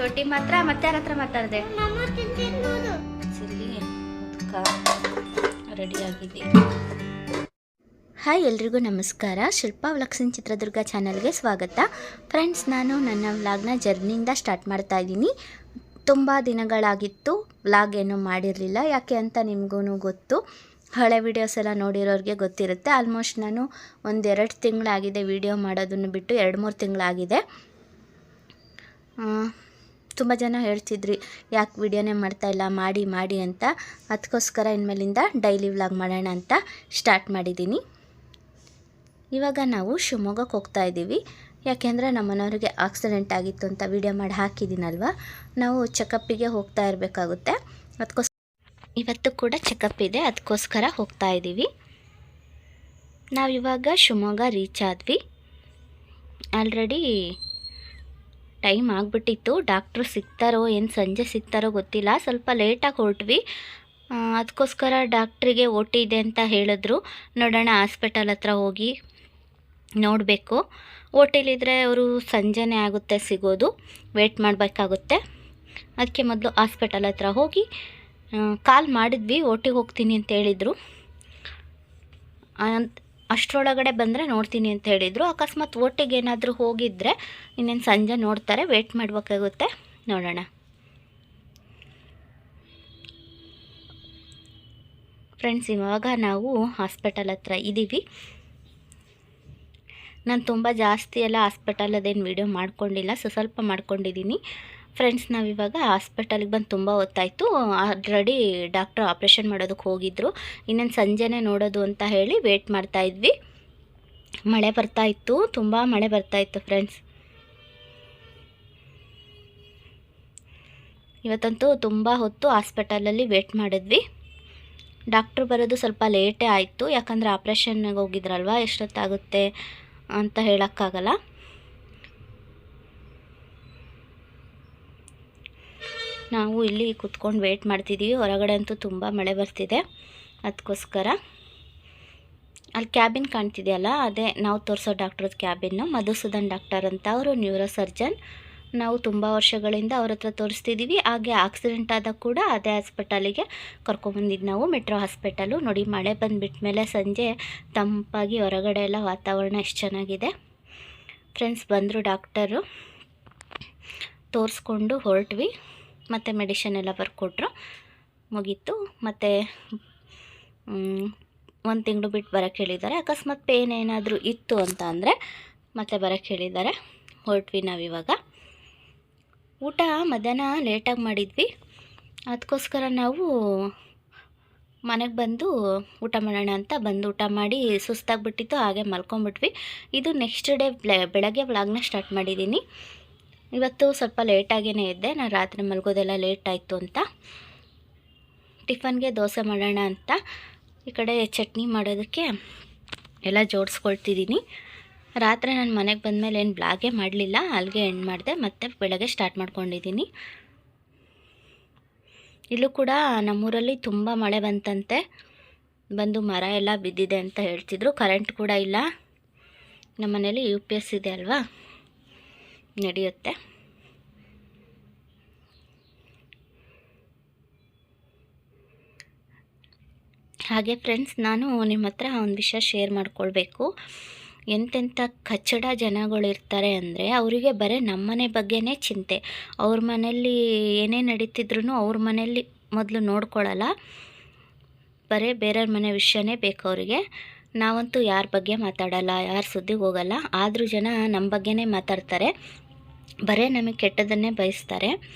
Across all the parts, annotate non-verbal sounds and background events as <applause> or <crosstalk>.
ಚೋಟಿ ಮಾತ್ರ ಮತ್ತೆ ಯಾರ ಹತ್ರ ಮಾತಾಡಿದೆ. ಮಮ್ಮ ತಿಂತಿರ್ಬೋದು. ಸಿಲ್ಲಿ ರೆಡಿ ಆಗಿದೆ ಹಾಯ್ ಎಲ್ರಿಗೂ ನಮಸ್ಕಾರ. ಶಿಲ್ಪಾ ವ್ಲಾಗ್ಸಿನ್ ಚಿತ್ರದುರ್ಗ ಚಾನಲ್ಗೆ ಸ್ವಾಗತ. ಫ್ರೆಂಡ್ಸ್ ನಾನು ನನ್ನ ವ್ಲಾಗ್ನ ಜರ್ನಿಯಿಂದ ಸ್ಟಾರ್ಟ್ ಮಾಡ್ತಾ ಇದ್ದೀನಿ. ತುಂಬ ದಿನಗಳಾಗಿತ್ತು ವ್ಲಾಗ್ ಏನೂ ಮಾಡಿರಲಿಲ್ಲ. ಯಾಕೆ ಅಂತ ನಿಮಗೂ ಗೊತ್ತು. ಹಳೆ ವೀಡಿಯೋಸ್ ಎಲ್ಲ ನೋಡಿರೋರಿಗೆ ಗೊತ್ತಿರುತ್ತೆ. ಆಲ್ಮೋಸ್ಟ್ ನಾನು ಒಂದೆರಡು ತಿಂಗಳಾಗಿದೆ ವೀಡಿಯೋ ಮಾಡೋದನ್ನು ಬಿಟ್ಟು ಎರಡು ಮೂರು ತಿಂಗಳಾಗಿದೆ ತುಂಬ ಜನ ಹೇಳ್ತಿದ್ರಿ, ಯಾಕೆ ವಿಡಿಯೋನೇ ಮಾಡ್ತಾಯಿಲ್ಲ ಮಾಡಿ ಮಾಡಿ ಅಂತ. ಅದಕ್ಕೋಸ್ಕರ ಇನ್ಮೇಲಿಂದ ಡೈಲಿ ವ್ಲಾಗ್ ಮಾಡೋಣ ಅಂತ ಸ್ಟಾರ್ಟ್ ಮಾಡಿದ್ದೀನಿ. ಇವಾಗ ನಾವು ಶಿವಮೊಗ್ಗಕ್ಕೆ ಹೋಗ್ತಾ ಇದ್ದೀವಿ. ಯಾಕೆಂದರೆ ನಮ್ಮನವ್ರಿಗೆ ಆಕ್ಸಿಡೆಂಟ್ ಆಗಿತ್ತು ಅಂತ ವಿಡಿಯೋ ಮಾಡಿ ಹಾಕಿದ್ದೀನಲ್ವ? ನಾವು ಚೆಕಪ್ಪಿಗೆ ಹೋಗ್ತಾ ಇರಬೇಕಾಗುತ್ತೆ. ಅದಕ್ಕೋಸ್ಕರ ಇವತ್ತು ಕೂಡ ಚೆಕಪ್ ಇದೆ ಅದಕ್ಕೋಸ್ಕರ ಹೋಗ್ತಾ ಇದ್ದೀವಿ. ನಾವಿವಾಗ ಶಿವಮೊಗ್ಗ ರೀಚ್ ಆದ್ವಿ. ಆಲ್ರೆಡಿ ಟೈಮ್ ಆಗಿಬಿಟ್ಟಿತ್ತು. ಡಾಕ್ಟ್ರು ಸಿಗ್ತಾರೋ, ಏನು ಸಂಜೆ ಸಿಗ್ತಾರೋ ಗೊತ್ತಿಲ್ಲ. ಸ್ವಲ್ಪ ಲೇಟಾಗಿ ಹೊರಟ್ವಿ. ಅದಕ್ಕೋಸ್ಕರ ಡಾಕ್ಟ್ರಿಗೆ ಓ ಟಿ ಇದೆ ಅಂತ ಹೇಳಿದ್ರು. ನೋಡೋಣ ಹಾಸ್ಪಿಟಲ್ ಹತ್ರ ಹೋಗಿ ನೋಡಬೇಕು. ಓ ಟಿಲಿದ್ರೆ ಅವರು ಸಂಜೆನೇ ಆಗುತ್ತೆ ಸಿಗೋದು. ವೇಟ್ ಮಾಡಬೇಕಾಗುತ್ತೆ. ಅದಕ್ಕೆ ಮೊದಲು ಹಾಸ್ಪಿಟಲ್ ಹತ್ರ ಹೋಗಿ ಕಾಲ್ ಮಾಡಿದ್ವಿ. ಓಟಿಗೆ ಹೋಗ್ತೀನಿ ಅಂತ ಹೇಳಿದರು. ಅಷ್ಟರೊಳಗಡೆ ಬಂದರೆ ನೋಡ್ತೀನಿ ಅಂತ ಹೇಳಿದರು. ಅಕಸ್ಮಾತ್ ಒಟ್ಟಿಗೆ ಏನಾದರೂ ಹೋಗಿದ್ದರೆ ಇನ್ನೇನು ಸಂಜೆ ನೋಡ್ತಾರೆ. ವೇಟ್ ಮಾಡಬೇಕಾಗುತ್ತೆ. ನೋಡೋಣ. ಫ್ರೆಂಡ್ಸ್ ಇವಾಗ ನಾವು ಹಾಸ್ಪಿಟಲ್ ಹತ್ರ ಇದ್ದೀವಿ ನಾನು ತುಂಬ ಜಾಸ್ತಿ ಎಲ್ಲ ಹಾಸ್ಪಿಟಲ್ ಅದೇನು ವೀಡಿಯೋ ಮಾಡ್ಕೊಂಡಿಲ್ಲ. ಸೊ, ಸ್ವಲ್ಪ ಮಾಡ್ಕೊಂಡಿದ್ದೀನಿ ಫ್ರೆಂಡ್ಸ್ ನಾವಿವಾಗ ಹಾಸ್ಪಿಟಲ್ಗೆ ಬಂದು ತುಂಬ ಹೊತ್ತಾಯಿತು. ಆಲ್ರೆಡಿ ಡಾಕ್ಟ್ರು ಆಪ್ರೇಷನ್ ಮಾಡೋದಕ್ಕೆ ಹೋಗಿದ್ದರು ಇನ್ನೇನು ಸಂಜೆನೇ ನೋಡೋದು ಅಂತ ಹೇಳಿ ವೇಟ್ ಮಾಡ್ತಾಯಿದ್ವಿ ಮಳೆ ಬರ್ತಾ ಇತ್ತು. ತುಂಬ ಮಳೆ ಬರ್ತಾ ಇತ್ತು ಫ್ರೆಂಡ್ಸ್ ಇವತ್ತಂತೂ ತುಂಬ ಹೊತ್ತು ಹಾಸ್ಪಿಟಲಲ್ಲಿ ವೇಟ್ ಮಾಡಿದ್ವಿ. ಡಾಕ್ಟ್ರು ಬರೋದು ಸ್ವಲ್ಪ ಲೇಟೇ ಆಯಿತು. ಯಾಕಂದರೆ ಆಪ್ರೇಷನ್ಗೆ ಹೋಗಿದ್ರಲ್ವ? ಎಷ್ಟೊತ್ತಾಗುತ್ತೆ ಅಂತ ಹೇಳೋಕ್ಕಾಗಲ್ಲ. ನಾವು ಇಲ್ಲಿ ಕುತ್ಕೊಂಡು ವೇಟ್ ಮಾಡ್ತಿದ್ದೀವಿ ಹೊರಗಡೆ ಅಂತೂ ತುಂಬ ಮಳೆ ಬರ್ತಿದೆ. ಅದಕ್ಕೋಸ್ಕರ ಅಲ್ಲಿ ಕ್ಯಾಬಿನ್ ಕಾಣ್ತಿದೆಯಲ್ಲ, ಅದೇ ನಾವು ತೋರಿಸೋ ಡಾಕ್ಟ್ರದ್ದು ಕ್ಯಾಬಿನ್ನು ಮಧುಸೂದನ್ ಡಾಕ್ಟರ್ ಅಂತ ಅವರು ನ್ಯೂರೋ ಸರ್ಜನ್ ನಾವು ತುಂಬ ವರ್ಷಗಳಿಂದ ಅವ್ರ ಹತ್ರ ತೋರಿಸ್ತಿದ್ದೀವಿ ಹಾಗೆ ಆಕ್ಸಿಡೆಂಟ್ ಆದಾಗ ಕೂಡ ಅದೇ ಹಾಸ್ಪಿಟಲಿಗೆ ಕರ್ಕೊಂಬಂದಿದ್ದು ನಾವು. ಮೆಟ್ರೋ ಹಾಸ್ಪಿಟಲು ನೋಡಿ, ಮಳೆ ಮೇಲೆ ಸಂಜೆ ತಂಪಾಗಿ ಹೊರಗಡೆ ಎಲ್ಲ ವಾತಾವರಣ ಎಷ್ಟು ಚೆನ್ನಾಗಿದೆ. ಫ್ರೆಂಡ್ಸ್ ಬಂದರು ಡಾಕ್ಟರು ತೋರಿಸ್ಕೊಂಡು ಹೊರಟ್ವಿ. ಮತ್ತು ಮೆಡಿಷನ್ ಎಲ್ಲ ಬರ್ಕೊಟ್ರು. ಮುಗೀತು. ಮತ್ತು ಒಂದು ತಿಂಗಳು ಬಿಟ್ಟು ಬರೋಕ್ಕೆ ಹೇಳಿದ್ದಾರೆ. ಅಕಸ್ಮಾತ್ ಪೇನ್ ಏನಾದರೂ ಇತ್ತು ಅಂತ ಅಂದರೆ ಮತ್ತೆ ಬರೋಕ್ಕೆ ಹೇಳಿದ್ದಾರೆ. ಹೊರಟ್ವಿ ನಾವಿವಾಗ. ಊಟ, ಮಧ್ಯಾಹ್ನ ಲೇಟಾಗಿ ಮಾಡಿದ್ವಿ. ಅದಕ್ಕೋಸ್ಕರ ನಾವು ಮನೆಗೆ ಬಂದು ಊಟ ಮಾಡೋಣ ಅಂತ ಬಂದು ಊಟ ಮಾಡಿ ಸುಸ್ತಾಗಿಬಿಟ್ಟಿತ್ತು, ಹಾಗೆ ಮಲ್ಕೊಂಬಿಟ್ವಿ. ಇದು ನೆಕ್ಸ್ಟ್ ಡೇ ಬೆಳಗ್ಗೆ ವ್ಲಾಗ್ನ ಸ್ಟಾರ್ಟ್ ಮಾಡಿದ್ದೀನಿ. ಇವತ್ತು ಸ್ವಲ್ಪ ಲೇಟಾಗೇ ಇದ್ದೆ. ನಾನು ರಾತ್ರಿ ಮಲಗೋದೆಲ್ಲ ಲೇಟ್ ಆಯಿತು ಅಂತ. ಟಿಫನ್ಗೆ ದೋಸೆ ಮಾಡೋಣ ಅಂತ. ಈ ಕಡೆ ಚಟ್ನಿ ಮಾಡೋದಕ್ಕೆ ಎಲ್ಲ ಜೋಡಿಸ್ಕೊಳ್ತಿದ್ದೀನಿ. ರಾತ್ರಿ ನಾನು ಮನೆಗೆ ಬಂದಮೇಲೆ ಏನು ಬ್ಲಾಗೆ ಮಾಡಲಿಲ್ಲ. ಅಲ್ಲಿಗೆ ಎಂಡ್ ಮಾಡಿದೆ. ಮತ್ತೆ ಬೆಳಗ್ಗೆ ಸ್ಟಾರ್ಟ್ ಮಾಡ್ಕೊಂಡಿದ್ದೀನಿ. ಇಲ್ಲೂ ಕೂಡ ನಮ್ಮೂರಲ್ಲಿ ತುಂಬ ಮಳೆ ಬಂತಂತೆ. ಬಂದು ಮರ ಎಲ್ಲ ಬಿದ್ದಿದೆ ಅಂತ ಹೇಳ್ತಿದ್ರು. ಕರೆಂಟ್ ಕೂಡ ಇಲ್ಲ. ನಮ್ಮ ಮನೇಲಿ ಯು ಪಿ ಎಸ್ ಇದೆ ಅಲ್ವಾ? ನಡೆಯುತ್ತೆ. ಹಾಗೆ ಫ್ರೆಂಡ್ಸ್ ನಾನು ನಿಮ್ಮ ಹತ್ರ ಒಂದು ವಿಷಯ ಶೇರ್ ಮಾಡ್ಕೊಳ್ಬೇಕು. ಎಂತೆಂಥ ಕಚ್ಚಡ ಜನಗಳಿರ್ತಾರೆ ಅಂದರೆ ಅವರಿಗೆ ಬರೀ ನಮ್ಮನೆ ಬಗ್ಗೆನೇ ಚಿಂತೆ. ಅವ್ರ ಮನೆಯಲ್ಲಿ ಏನೇ ನಡೀತಿದ್ರು ಅವ್ರ ಮನೆಯಲ್ಲಿ ಮೊದಲು ನೋಡ್ಕೊಳ್ಳಲ್ಲ ಬರೀ ಬೇರೆಯವ್ರ ಮನೆ ವಿಷಯನೇ ಬೇಕು ಅವರಿಗೆ. ನಾವಂತೂ ಯಾರ ಬಗ್ಗೆ ಮಾತಾಡಲ್ಲ, ಯಾರ ಸುದ್ದಿಗೆ ಹೋಗಲ್ಲ. ಆದರೂ ಜನ ನಮ್ಮ ಬಗ್ಗೆನೇ ಮಾತಾಡ್ತಾರೆ. ಬರೀ ನಮಗೆ ಕೆಟ್ಟದನ್ನೇ ಬಯಸ್ತಾರೆ.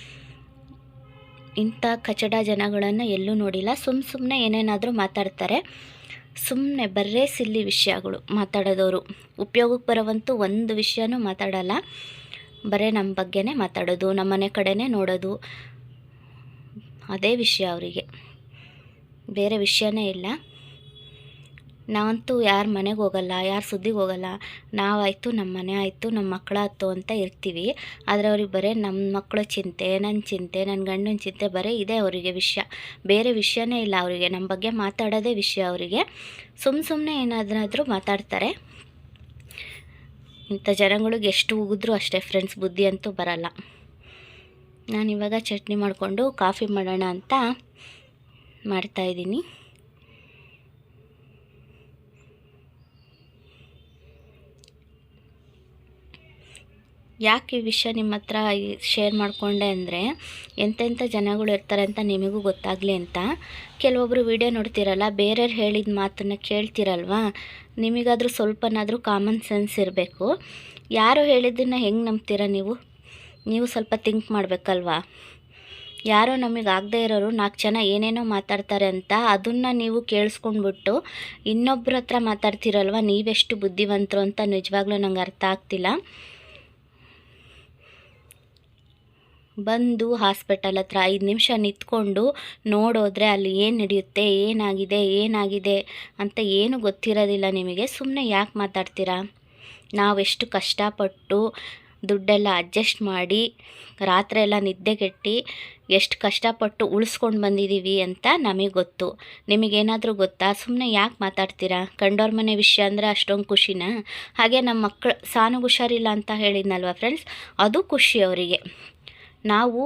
ಇಂಥ ಕಚಡ ಜನಗಳನ್ನು ಎಲ್ಲೂ ನೋಡಿಲ್ಲ. ಸುಮ್ಮ ಸುಮ್ಮನೆ ಏನೇನಾದರೂ ಮಾತಾಡ್ತಾರೆ. ಸುಮ್ಮನೆ ಬರೇ ಸಿಲ್ಲಿ ವಿಷಯಗಳು ಮಾತಾಡೋದವರು. ಉಪಯೋಗಕ್ಕೆ ಬರೋವಂತೂ ಒಂದು ವಿಷಯನೂ ಮಾತಾಡಲ್ಲ. ಬರೀ ನಮ್ಮ ಬಗ್ಗೆನೇ ಮಾತಾಡೋದು ನಮ್ಮನೆ ಕಡೆನೇ ನೋಡೋದು. ಅದೇ ವಿಷಯ ಅವರಿಗೆ. ಬೇರೆ ವಿಷಯನೇ ಇಲ್ಲ. ನಾವಂತೂ ಯಾರ ಮನೆಗೆ ಹೋಗಲ್ಲ, ಯಾರ ಸುದ್ದಿಗೆ ಹೋಗಲ್ಲ. ನಾವಾಯಿತು ನಮ್ಮ ಮನೆ ಆಯಿತು ನಮ್ಮ ಮಕ್ಕಳಾಯ್ತು ಅಂತ ಇರ್ತೀವಿ. ಆದರೆ ಅವ್ರಿಗೆ ಬರೀ ನಮ್ಮ ಮಕ್ಕಳ ಚಿಂತೆ ನನ್ನ ಚಿಂತೆ ನನ್ನ ಗಂಡನ ಚಿಂತೆ ಬರೀ ಇದೆ ಅವರಿಗೆ ವಿಷಯ. ಬೇರೆ ವಿಷಯನೇ ಇಲ್ಲ ಅವರಿಗೆ. ನಮ್ಮ ಬಗ್ಗೆ ಮಾತಾಡೋದೇ ವಿಷಯ ಅವರಿಗೆ. ಸುಮ್ಮ ಸುಮ್ಮನೆ ಏನಾದ್ರೂ ಮಾತಾಡ್ತಾರೆ. ಇಂಥ ಜನಗಳಿಗೆ ಎಷ್ಟು ಉಗಿದ್ರೂ ಅಷ್ಟೇ ಫ್ರೆಂಡ್ಸ್, ಬುದ್ಧಿ ಅಂತೂ ಬರಲ್ಲ. ನಾನಿವಾಗ ಚಟ್ನಿ ಮಾಡಿಕೊಂಡು ಕಾಫಿ ಮಾಡೋಣ ಅಂತ ಮಾಡ್ತಾಯಿದ್ದೀನಿ ಯಾಕೆ ಈ ವಿಷಯ ನಿಮ್ಮ ಹತ್ರ ಶೇರ್ ಮಾಡಿಕೊಂಡೆ ಅಂದರೆ ಎಂತೆಂಥ ಜನಗಳು ಇರ್ತಾರೆ ಅಂತ ನಿಮಗೂ ಗೊತ್ತಾಗಲಿ ಅಂತ. ಕೆಲವೊಬ್ಬರು ವಿಡಿಯೋ ನೋಡ್ತಿರಲ್ಲ, ಬೇರೆಯವ್ರು ಹೇಳಿದ ಮಾತನ್ನು ಕೇಳ್ತಿರಲ್ವಾ? ನಿಮಗಾದರೂ ಸ್ವಲ್ಪನಾದರೂ ಕಾಮನ್ ಸೆನ್ಸ್ ಇರಬೇಕು. ಯಾರು ಹೇಳಿದ್ದನ್ನು ಹೆಂಗೆ ನಂಬ್ತೀರ ನೀವು? ನೀವು ಸ್ವಲ್ಪ ಥಿಂಕ್ ಮಾಡಬೇಕಲ್ವಾ? ಯಾರೋ ನಮಗೆ ಆಗದೇ ಇರೋರು ನಾಲ್ಕು ಜನ ಏನೇನೋ ಮಾತಾಡ್ತಾರೆ ಅಂತ ಅದನ್ನು ನೀವು ಕೇಳಿಸ್ಕೊಂಡ್ಬಿಟ್ಟು ಇನ್ನೊಬ್ಬರ ಹತ್ರ ಮಾತಾಡ್ತಿರಲ್ವ? ನೀವೆಷ್ಟು ಬುದ್ಧಿವಂತರು ಅಂತ ನಿಜವಾಗ್ಲೂ ನಂಗೆ ಅರ್ಥ ಆಗ್ತಿಲ್ಲ. ಬಂದು ಹಾಸ್ಪಿಟಲ್ ಹತ್ರ ಐದು ನಿಮಿಷ ನಿಂತ್ಕೊಂಡು ನೋಡೋದ್ರೆ ಅಲ್ಲಿ ಏನು ನಡೆಯುತ್ತೆ, ಏನಾಗಿದೆ ಏನಾಗಿದೆ ಅಂತ ಏನು ಗೊತ್ತಿರೋದಿಲ್ಲ ನಿಮಗೆ. ಸುಮ್ಮನೆ ಯಾಕೆ ಮಾತಾಡ್ತೀರಾ? ನಾವೆಷ್ಟು ಕಷ್ಟಪಟ್ಟು ದುಡ್ಡೆಲ್ಲ ಅಡ್ಜಸ್ಟ್ ಮಾಡಿ ರಾತ್ರಿ ಎಲ್ಲ ನಿದ್ದೆಗೆಟ್ಟಿ ಎಷ್ಟು ಕಷ್ಟಪಟ್ಟು ಉಳಿಸ್ಕೊಂಡು ಬಂದಿದ್ದೀವಿ ಅಂತ ನಮಗೆ ಗೊತ್ತು. ನಿಮಗೇನಾದರೂ ಗೊತ್ತಾ? ಸುಮ್ಮನೆ ಯಾಕೆ ಮಾತಾಡ್ತೀರಾ? ಕಂಡೋರ್ ಮನೆ ವಿಷಯ ಅಂದರೆ ಅಷ್ಟೊಂದು ಖುಷಿನಾ? ಹಾಗೆ ನಮ್ಮ ಮಕ್ಕಳು ಸಾನು ಹುಷಾರಿಲ್ಲ ಅಂತ ಹೇಳಿದ್ನಲ್ವ ಫ್ರೆಂಡ್ಸ್? ಅದು ಖುಷಿ ಅವರಿಗೆ. ನಾವು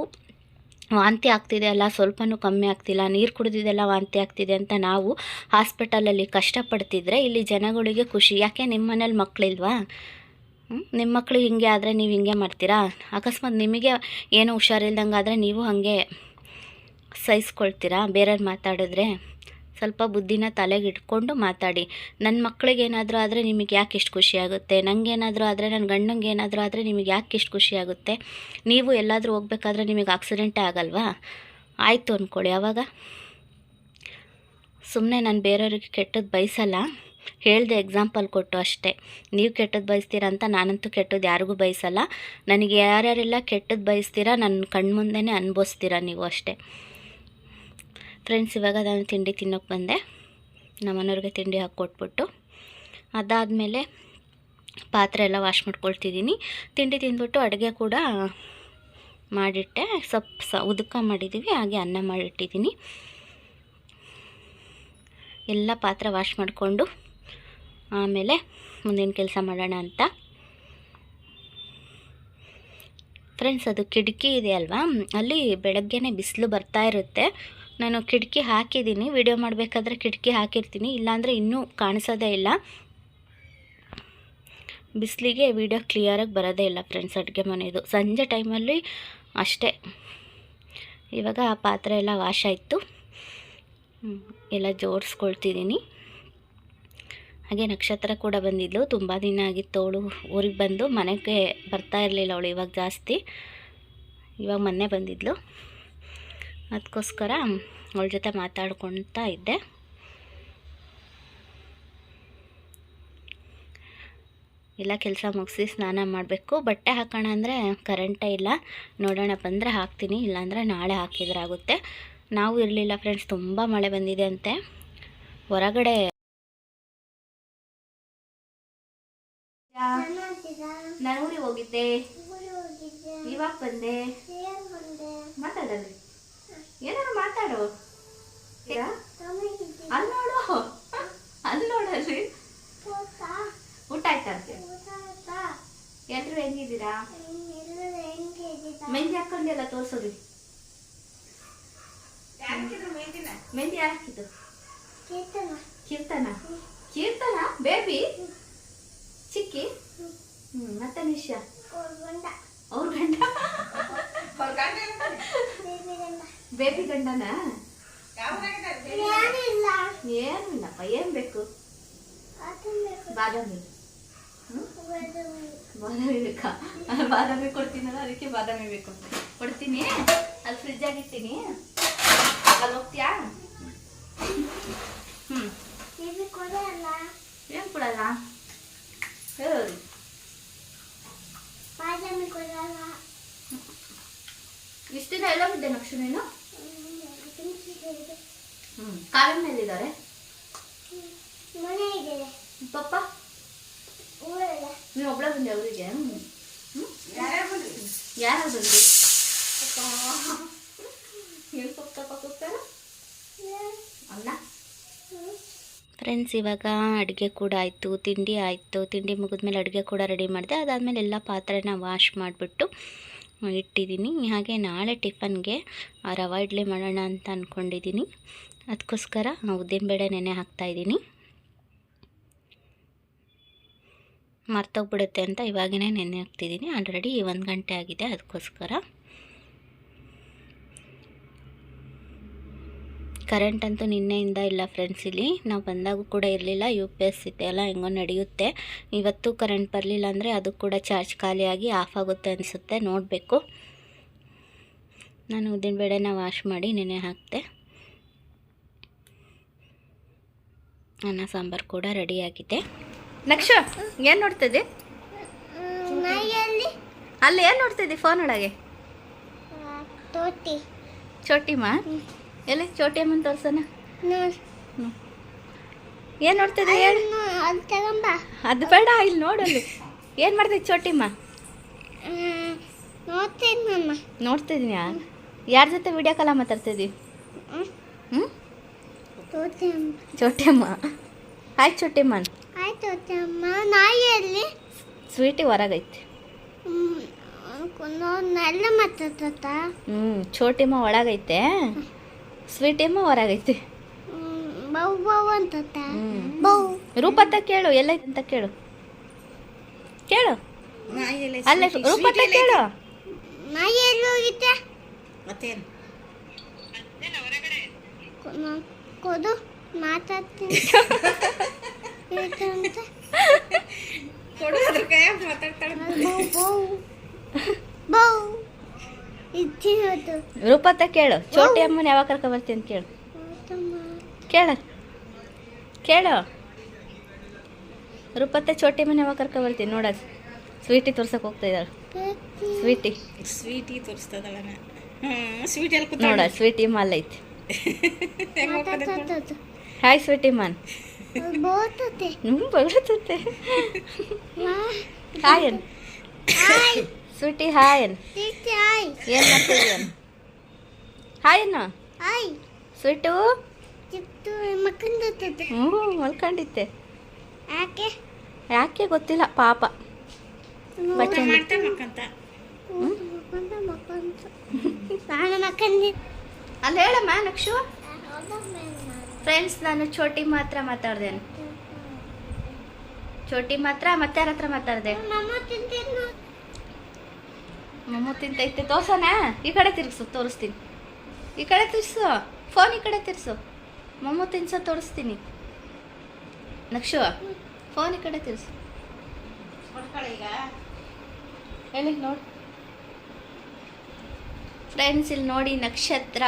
ವಾಂತಿ ಆಗ್ತಿದೆ ಅಲ್ಲ, ಸ್ವಲ್ಪನೂ ಕಮ್ಮಿ ಆಗ್ತಿಲ್ಲ, ನೀರು ಕುಡಿದಿದ್ದೆಲ್ಲ ವಾಂತಿ ಆಗ್ತಿದೆ ಅಂತ ನಾವು ಹಾಸ್ಪಿಟಲಲ್ಲಿ ಕಷ್ಟಪಡ್ತಿದ್ರೆ ಇಲ್ಲಿ ಜನಗಳಿಗೆ ಖುಷಿ. ಯಾಕೆ ನಿಮ್ಮ ಮನೇಲಿ ಮಕ್ಕಳಿಲ್ವಾ ನಿಮ್ಮ ಮಕ್ಕಳು ಹಿಂಗೆ ಆದರೆ ನೀವು ಹಿಂಗೆ ಮಾಡ್ತೀರಾ? ಅಕಸ್ಮಾತ್ ನಿಮಗೆ ಏನೂ ಹುಷಾರಿಲ್ದಂಗೆ ಆದರೆ ನೀವು ಹಾಗೆ ಸಹಿಸ್ಕೊಳ್ತೀರಾ? ಬೇರೆಯವ್ರು ಮಾತಾಡಿದ್ರೆ? ಸ್ವಲ್ಪ ಬುದ್ಧಿನ ತಲೆಗೆ ಇಟ್ಕೊಂಡು ಮಾತಾಡಿ. ನನ್ನ ಮಕ್ಕಳಿಗೆ ಏನಾದರೂ ಆದರೆ ನಿಮಗೆ ಯಾಕೆ ಇಷ್ಟು ಖುಷಿ ಆಗುತ್ತೆ? ನನಗೇನಾದರೂ ಆದರೆ ನನ್ನ ಗಂಡಂಗೆ ಏನಾದರೂ ಆದರೆ ನಿಮಗೆ ಯಾಕೆ ಇಷ್ಟು ಖುಷಿ ಆಗುತ್ತೆ? ನೀವು ಎಲ್ಲಾದರೂ ಹೋಗ್ಬೇಕಾದ್ರೆ ನಿಮಗೆ ಆಕ್ಸಿಡೆಂಟೇ ಆಗಲ್ವಾ? ಆಯಿತು ಅಂದ್ಕೊಳ್ಳಿ ಆವಾಗ ಸುಮ್ಮನೆ ನಾನು ಬೇರೆಯವ್ರಿಗೆ ಕೆಟ್ಟದ್ದು ಬಯಸಲ್ಲ ಹೇಳ್ದೆ ಎಕ್ಸಾಂಪಲ್ ಕೊಟ್ಟು ಅಷ್ಟೇ. ನೀವು ಕೆಟ್ಟದ್ದು ಬಯಸ್ತೀರಾ ಅಂತ ನಾನಂತೂ ಕೆಟ್ಟದ್ದು ಯಾರಿಗೂ ಬಯಸಲ್ಲ ನನಗೆ ಯಾರ್ಯಾರೆಲ್ಲ ಕೆಟ್ಟದ್ದು ಬಯಸ್ತೀರಾ ನನ್ನ ಕಣ್ಮುಂದೆನೇ ಅನುಭವಿಸ್ತೀರಾ ನೀವು ಅಷ್ಟೇ. ಫ್ರೆಂಡ್ಸ್ ಇವಾಗ ನಾನು ತಿಂಡಿ ತಿನ್ನೋಕೆ ಬಂದೆ. ನಮ್ಮ ಮನೆಯವ್ರಿಗೆ ತಿಂಡಿ ಹಾಕ್ಕೊಟ್ಬಿಟ್ಟು ಅದಾದಮೇಲೆ ಪಾತ್ರೆ ಎಲ್ಲ ವಾಶ್ ಮಾಡ್ಕೊಳ್ತಿದ್ದೀನಿ. ತಿಂಡಿ ತಿಂದ್ಬಿಟ್ಟು ಅಡುಗೆ ಕೂಡ ಮಾಡಿಟ್ಟೆ. ಸ್ವಲ್ಪ ಸ ಉದಕ ಮಾಡಿದ್ದೀವಿ ಹಾಗೆ ಅನ್ನ ಮಾಡಿಟ್ಟಿದ್ದೀನಿ. ಎಲ್ಲ ಪಾತ್ರೆ ವಾಶ್ ಮಾಡಿಕೊಂಡು ಆಮೇಲೆ ಮುಂದಿನ ಕೆಲಸ ಮಾಡೋಣ ಅಂತ. ಫ್ರೆಂಡ್ಸ್ ಅದು ಕಿಟಕಿ ಇದೆ ಅಲ್ವಾ? ಅಲ್ಲಿ ಬೆಳಗ್ಗೆನೇ ಬಿಸಿಲು ಬರ್ತಾ ಇರುತ್ತೆ. ನಾನು ಕಿಟಕಿ ಹಾಕಿದ್ದೀನಿ. ವಿಡಿಯೋ ಮಾಡಬೇಕಾದ್ರೆ ಕಿಟಕಿ ಹಾಕಿರ್ತೀನಿ. ಇಲ್ಲಾಂದರೆ ಇನ್ನೂ ಕಾಣಿಸೋದೇ ಇಲ್ಲ. ಬಿಸಿಲಿಗೆ ವಿಡಿಯೋ ಕ್ಲಿಯರಾಗಿ ಬರೋದೇ ಇಲ್ಲ ಫ್ರೆಂಡ್ಸ್ ಅಡುಗೆ ಮನೆಯದು ಸಂಜೆ ಟೈಮಲ್ಲಿ ಅಷ್ಟೇ. ಇವಾಗ ಆ ಪಾತ್ರೆ ಎಲ್ಲ ವಾಶ್ ಆಯಿತು. ಎಲ್ಲ ಜೋಡಿಸ್ಕೊಳ್ತಿದ್ದೀನಿ. ಹಾಗೆ ನಕ್ಷತ್ರ ಕೂಡ ಬಂದಿದ್ಲು. ತುಂಬ ದಿನ ಆಗಿತ್ತು ಅವಳು ಊರಿಗೆ ಬಂದು. ಮನೆಗೆ ಬರ್ತಾ ಇರಲಿಲ್ಲ ಅವಳು ಇವಾಗ ಜಾಸ್ತಿ. ಇವಾಗ ಮೊನ್ನೆ ಬಂದಿದ್ಲು. ಅದಕ್ಕೋಸ್ಕರ ಅವಳ ಜೊತೆ ಮಾತಾಡ್ಕೊಳ್ತಾ ಇದ್ದೆ. ಎಲ್ಲ ಕೆಲಸ ಮುಗಿಸಿ ಸ್ನಾನ ಮಾಡಬೇಕು. ಬಟ್ಟೆ ಹಾಕೋಣ ಅಂದರೆ ಕರೆಂಟೇ ಇಲ್ಲ. ನೋಡೋಣ ಬಂದರೆ ಹಾಕ್ತೀನಿ, ಇಲ್ಲಾಂದರೆ ನಾಳೆ ಹಾಕಿದ್ರಾಗುತ್ತೆ. ನಾವು ಇರಲಿಲ್ಲ ಫ್ರೆಂಡ್ಸ್ ತುಂಬ ಮಳೆ ಬಂದಿದೆ ಅಂತೆ. ಹೊರಗಡೆ ನಾನು ಹೋಗಿದ್ದೆ. ಇವಾಗ ಬಂದೆ. ಮಾತಾಡಲ್ಲಿ ಏನಾದ್ರು ಮಾತಾಡು. ಅಲ್ಲಿ ನೋಡು. ಅಲ್ಲಿ. ನೋಡಲ್ರಿ ಊಟ ಆಯ್ತಾ ಎಲ್ರು ಹೆಂಗಿದ್ದೀರಾ? ಮೆಹಂದಿ ಹಾಕೊಂಡಿಲ್ಲ ತೋರ್ಸೋದ್ರಿ ಮೆಹಂದಿ ಹಾಕಿದ್ದು? ಕೀರ್ತನ? ಕೀರ್ತನ? ಬೇಬಿ? ಚಿಕ್ಕಿ? ಹ್ಮ್ ಮತ್ತೆ ನಿಶಾ? ಅವ್ರ ಗಂಡ ಬೇಬಿ ಗಂಡನ? ಏನು ಇಲ್ಲಪ್ಪ ಏನ್ ಬೇಕು? ಬಾದಾಮಿ? ಬಾದಾಮಿ. ಬೇಕಾ? ಬಾದಾಮಿ ಕೊಡ್ತೀನಲ್ಲ ಅದಕ್ಕೆ ಬಾದಾಮಿ ಬೇಕು. ಕೊಡ್ತೀನಿ. ಅಲ್ಲಿ ಫ್ರಿಜ್ ಆಗಿರ್ತೀನಿ ಅಲ್ಲಿ ಹೋಗ್ತೀಯಾ? ಹ್ಮ್. ಏನ್ ಕೊಡಲ್ಲ? ಹೇಳಿ ಇಷ್ಟು ದಿನ ಎಲ್ಲ ಬಿದ್ದೆ ನಕ್ಷು ನೀನು? ಹ್ಮ್ ಕಾವ್ಯ ಮೇಲಿದ್ದಾರೆ. ಪಪ್ಪ? ನೀವು ಒಬ್ಳೆ ಬಂದೆ ಅವರಿಗೆ. ಯಾರು ಬಂದ್ರಿ? ಏನು ಪಪ್ಪ ಕೂಗ್ತಾರ ಅಲ್ಲ ಫ್ರೆಂಡ್ಸ್ ಇವಾಗ ಅಡುಗೆ ಕೂಡ ಆಯಿತು ತಿಂಡಿ ಆಯಿತು. ತಿಂಡಿ ಮುಗಿದ್ಮೇಲೆ ಅಡುಗೆ ಕೂಡ ರೆಡಿ ಮಾಡಿದೆ. ಅದಾದಮೇಲೆ ಎಲ್ಲ ಪಾತ್ರೆನ ವಾಶ್ ಮಾಡಿಬಿಟ್ಟು ಇಟ್ಟಿದ್ದೀನಿ. ಹಾಗೆ ನಾಳೆ ಟಿಫನ್ಗೆ ರವ ಇಡ್ಲಿ ಮಾಡೋಣ ಅಂತ ಅಂದ್ಕೊಂಡಿದ್ದೀನಿ ಅದಕ್ಕೋಸ್ಕರ ಉದ್ದಿನಬೇಳೆ ನೆನೆ ಹಾಕ್ತಾಯಿದ್ದೀನಿ ಮರ್ತೋಗ್ಬಿಡುತ್ತೆ ಅಂತ ಇವಾಗಿನೇ ನೆನೆ ಹಾಕ್ತಿದ್ದೀನಿ. ಆಲ್ರೆಡಿ ಒಂದು ಗಂಟೆ ಆಗಿದೆ ಅದಕ್ಕೋಸ್ಕರ ಕರೆಂಟ್ ಅಂತೂ ನಿನ್ನೆಯಿಂದ ಇಲ್ಲ ಫ್ರೆಂಡ್ಸ್ ಇಲ್ಲಿ. ನಾವು ಬಂದಾಗೂ ಕೂಡ ಇರಲಿಲ್ಲ ಯು ಪಿ ಎಸ್ ಇದೆ ಎಲ್ಲ ಹೆಂಗೋ ನಡೆಯುತ್ತೆ. ಇವತ್ತು ಕರೆಂಟ್ ಬರಲಿಲ್ಲ ಅಂದರೆ ಅದು ಕೂಡ ಚಾರ್ಜ್ ಖಾಲಿಯಾಗಿ ಆಫ್ ಆಗುತ್ತೆ ಅನಿಸುತ್ತೆ ನೋಡಬೇಕು. ನಾನು ಉದ್ದಿನ ಬೇಳೆನ ವಾಶ್ ಮಾಡಿ ನೆನೆ ಹಾಕಿದೆ ಅನ್ನ ಸಾಂಬಾರು ಕೂಡ ರೆಡಿಯಾಗಿದೆ ನಕ್ಷ ಏನು ನೋಡ್ತಿದ್ದೆ ಅಲ್ಲಿ ಏನು ನೋಡ್ತಿದ್ದಿ ಫೋನ್ ಒಳಗೆ? ಚೋಟಿ ಚೋಟಿಮ್ಮ ಎಲ್ಲಿ? ಚೋಟಿ ಅಮ್ಮನ ತೋರ್ಸನ ಏನ್ ನೋಡ್ತಿದ್ದೆ ಹೇಳು? ಅದು ಬೇಡ ಇಲ್ಲಿ ನೋಡಲ್ಲಿ ಏನು ಮಾಡ್ತಿದ್ದೆ ಚೋಟಿಮ್ಮ ನೋಡ್ತಿದ್ದೀನಿ ಯಾರ ಜೊತೆ ವಿಡಿಯೋ ಕಾಲ ಮಾತಾಡ್ತಿದ್ವಿ ಹ್ಞೂ ಚೋಟಿಯಮ್ಮ ಹಾಯ್ ತೋಟಿ ಅಮ್ಮ. ನಾಯಿಯಲ್ಲಿ ಸ್ವೀಟಿ ಹೊರಗೈತೆ. ಹ್ಞೂ ಚೋಟಿಮ್ಮ ಒಳಗೈತೆ. ಸ್ವೀಟಿಮ್ಮ ಹೊರಗೈತೆ. ಬೌ ಬೌ ಅಂತ. ಬೌ. ರೂಪತ್ತ ಕೇಳು ಎಲ್ಲ ಅಂತ ಕೇಳು. ಕೇಳು. ಅಲ್ಲ ರೂಪತ್ತ ಕೇಳು. ನಾಯಿ ಎಲ್ಲಿ ಹೋಗಿದ್ದೆ ಮತ್ತೇನು? ಕೊದು ಮಾತಾಡ್ತೀನಿ. <laughs> ಮಾತಾಡ್ತಾಳೆ. ಬೌ ಬೌ. ಬೌ. ರೂಪತ್ತ ಕೇಳು. ಚೋಟಿ ಅಮ್ಮನ ಯಾವಾಗ ಕರ್ಕೊ ಬರ್ತೀನಿ ಅಂತ ಕೇಳು. ಕೇಳ. ಕೇಳು. ರೂಪತ್ತೆ ಚೋಟಿ ಅಮ್ಮನ ಯಾವಾಗ ಕರ್ಕೊ ಬರ್ತೀನಿ ನೋಡೋದು ಸ್ವೀಟಿ ತೋರ್ಸಕ್ಕೆ ಹೋಗ್ತಾ ಇದ್ದಾಳೆ. ಸ್ವೀಟಿ ಸ್ವೀಟಿ ತೋರಿಸ್ತದಲ್ಲ ಸ್ವೀಟ್ ನೋಡ ಸ್ವೀಟಿ ಮಾಲ್ ಐತಿ. ಹಾಯ್ ಸ್ವೀಟಿ ಮಾನ್ ಬಗಳುತ್ತೆ ಹಾಯ್ ಅನ್ ಹಾಯ್ ಸ್ವೀಟಿ ಹಾಯ್ ಏನು ಮಾಡ್ತಿದ್ಯ ಹಾಯ್ ಹಾಯ್ ಸ್ವೀಟು ಹ್ಞೂ ಮಲ್ಕೊಂಡಿದ್ದೆ. ಯಾಕೆ? ಯಾಕೆ ಗೊತ್ತಿಲ್ಲ ಪಾಪ. ಅಲ್ಲಿ ಹೇಳಮ್ಮ ನಕ್ಷು. ಫ್ರೆಂಡ್ಸ್ ನಾನು ಚೋಟಿ ಮಾತ್ರ ಮಾತಾಡ್ದೆ. ಚೋಟಿ ಮಾತ್ರ ಮತ್ತೆ ಯಾರ ಹತ್ರ ಮಾತಾಡ್ದೆ? ಮಮ್ಮ ತಿಂತೈತೆ ತೋರ್ಸೋಣ ಈ ಕಡೆ ತಿರ್ಗಿಸು, ತೋರಿಸ್ತೀನಿ. ಈ ಕಡೆ ತಿರ್ಸು ಫೋನ್ ಈ ಕಡೆ ತಿರ್ಸು ಮಮ್ಮು ತಿನ್ಸೋ ತೋರಿಸ್ತೀನಿ. ನಕ್ಷು, ಫೋನ್ ಈ ಕಡೆ ತಿರ್ಸು ಹೇಳಿ, ನೋಡಿ. ಫ್ರೆಂಡ್ಸ್ ಇಲ್ಲಿ ನೋಡಿ ನಕ್ಷತ್ರ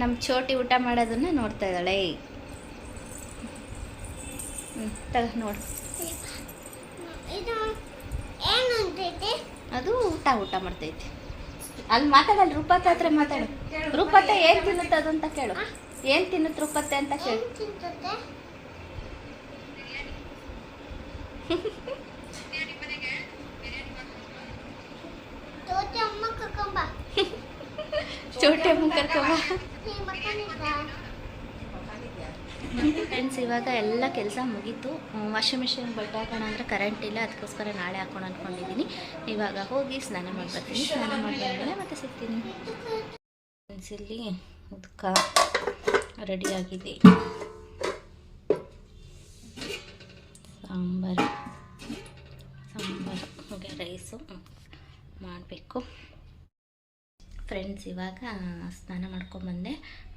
ನಮ್ಮ ಚೋಟಿ ಊಟ ಮಾಡೋದನ್ನ ನೋಡ್ತಾ ಇದ್ದಾಳೆ. ತಗ, ನೋಡು. ಅದು ಊಟ ಊಟ ಮಾಡ್ತೈತಿ. ಅಲ್ಲಿ ಮಾತಾಡಲ್ಲ ರೂಪತ್ತೆ ಹತ್ರ ಮಾತಾಡು. ರೂಪತ್ತೆ ಏನ್ ತಿನ್ನುತ್ತೆ ಅದು ಅಂತ ಕೇಳು. ಏನ್ ತಿನ್ನುತ್ತೆ ರೂಪತ್ತೆ ಅಂತ ಕೇಳು. ಚೌಟಿ ಅಮ್ಮ ಕರ್ಕೊಂಬ ಫ್ರೆಂಡ್ಸ್ ಇವಾಗ ಎಲ್ಲ ಕೆಲಸ ಮುಗೀತು. ವಾಷಿಂಗ್ ಮಿಷಿನ್ ಬಟ್ಟೆ ಹಾಕೋಣ ಅಂದರೆ ಕರೆಂಟ್ ಇಲ್ಲ, ಅದಕ್ಕೋಸ್ಕರ ನಾಳೆ ಹಾಕೋಣ ಅಂದ್ಕೊಂಡಿದ್ದೀನಿ ಇವಾಗ ಹೋಗಿ ಸ್ನಾನ ಮಾಡ್ಬರ್ತೀನಿ. ಸ್ನಾನ ಮಾಡಿದ್ಮೇಲೆ ಮತ್ತೆ ಸಿಗ್ತೀನಿ. ಫ್ರೆಂಡ್ಸ್ ಇಲ್ಲಿ ಉದ್ಕ ರೆಡಿಯಾಗಿದೆ ಸಾಂಬಾರು. ಸಾಂಬಾರು, ಹಾಗೆ ರೈಸು ಮಾಡಬೇಕು. ಫ್ರೆಂಡ್ಸ್ ಇವಾಗ ಸ್ನಾನ ಮಾಡ್ಕೊಂಬಂದೆ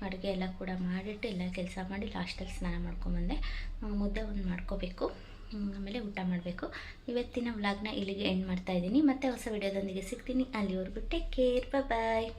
ಅಡುಗೆ ಎಲ್ಲ ಕೂಡ ಮಾಡಿಟ್ಟು ಎಲ್ಲ ಕೆಲಸ ಮಾಡಿ ಲಾಸ್ಟಲ್ಲಿ ಸ್ನಾನ ಮಾಡ್ಕೊಂಬಂದೆ ಮುದ್ದೆ ಒಂದು ಮಾಡ್ಕೋಬೇಕು. ಆಮೇಲೆ ಊಟ ಮಾಡಬೇಕು. ಇವತ್ತಿನ ವ್ಲಾಗ್ನ ಇಲ್ಲಿಗೆ ಎಂಡ್ ಮಾಡ್ತಾ ಇದ್ದೀನಿ. ಮತ್ತೆ ಹೊಸ ವಿಡಿಯೋದೊಂದಿಗೆ ಸಿಗ್ತೀನಿ. ಅಲ್ಲಿವರೆಗೂ ಟೇಕ್ ಕೇರ್ ಬಾಯ್